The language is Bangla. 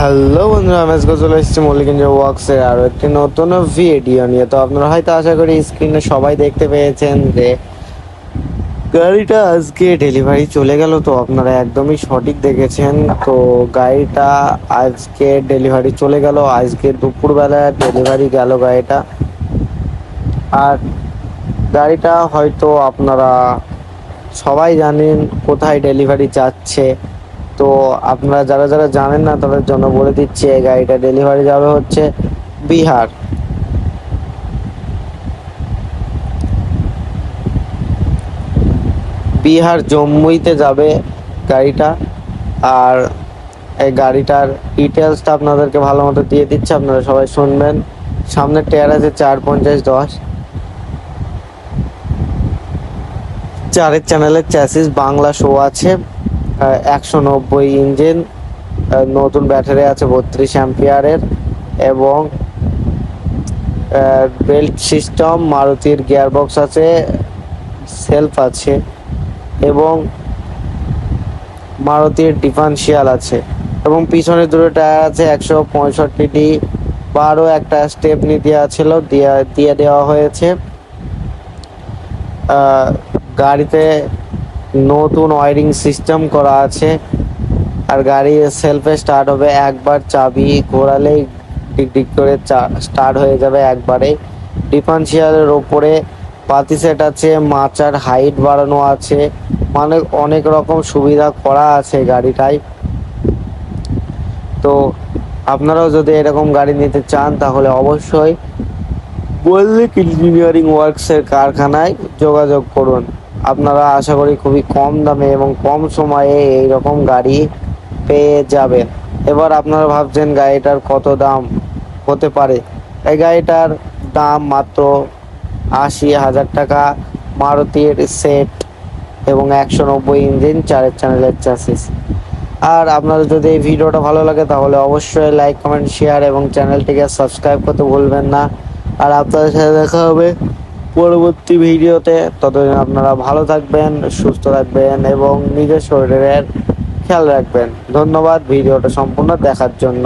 হ্যালো বন্ধুরা, আমি আজকে চলে এসেছি মল্লিকঞ্জ ওয়ার্কসের আরও একটি নতুন ভিডিও নিয়ে। তো আপনারা হয়তো আশা করি স্ক্রিনে সবাই দেখতে পেয়েছেন যে গাড়িটা আজকে ডেলিভারি চলে গেল, তো আপনারা একদমই সঠিক দেখেছেন। তো গাড়িটা আজকে ডেলিভারি চলে গেল, আজকে দুপুরবেলা ডেলিভারি গেল গাড়িটা। আর গাড়িটা হয়তো আপনারা সবাই জানেন কোথায় ডেলিভারি যাচ্ছে। তো আপনারা যারা যারা জানেন না, তাদের জন্য বলে দিচ্ছি, এই গাড়িটা ডেলিভারি যাবে হচ্ছে বিহার। বিহার জম্মুইতে যাবে গাড়িটা, আর এই গাড়িটার ডিটেলসটা আপনাদেরকে ভালো মতো দিয়ে দিচ্ছে, আপনারা সবাই শুনবেন। সামনে টায়ার আছে চার পঞ্চাশ দশ। চারের চ্যানেলের চ্যাসিস বাংলা শো আছে। একশো নব্বই ইঞ্জিন নতুন ব্যাটারি আছে বত্রিশ অ্যাম্পিয়ারের এবং বেল্ট সিস্টেম, মারুতির গিয়ারবক্স আছে, সেলফ আছে এবং মারুতির ডিফারেন্সিয়াল আছে এবং পিছনে দুটো টায়ার আছে, একশো পঁয়ষট্টিটি বারো একটা স্টেপনি দেওয়া ছিল, দিয়ে দিয়ে দেওয়া হয়েছে। গাড়িতে নতুন ওয়ারিং সিস্টেম করা আছে। আর গাড়ি সেলফে স্টার্ট হবে একবার, চাবি ঘোরালেই ডিক ডিক করে স্টার্ট হয়ে যাবে একবারে। ডিফারেন্সিয়ালের ওপরে পাতি সেট আছে, মাচার হাইট বাড়ানো আছে। মানে অনেক রকম সুবিধা করা আছে গাড়িটায় তো আপনারাও যদি এরকম গাড়ি নিতে চান, তাহলে অবশ্যই মল্লিক ইঞ্জিনিয়ারিং ওয়ার্কসের কারখানায় যোগাযোগ করুন। আপনারা আশা করি খুবই কম দামে এবং কম সময়ে এই রকম গাড়ি পেয়ে যাবেন। এবার আপনারা ভাবছেন গাড়িটার কত দাম হতে পারে? এই গাড়িটার দাম মাত্র আশি হাজার টাকা, মারুতির সেট এবং একশো নব্বই ইঞ্জিন, চারের চ্যানেলের চাষিস আর আপনাদের যদি এই ভিডিওটা ভালো লাগে তাহলে অবশ্যই লাইক কমেন্ট শেয়ার এবং চ্যানেলটিকে সাবস্ক্রাইব করতে ভুলবেন না। আর আপনাদের সাথে দেখা হবে পরবর্তী ভিডিওতে, ততদিন আপনারা ভালো থাকবেন, সুস্থ থাকবেন এবং নিজের শরীরের খেয়াল রাখবেন। ধন্যবাদ ভিডিওটা সম্পূর্ণ দেখার জন্য।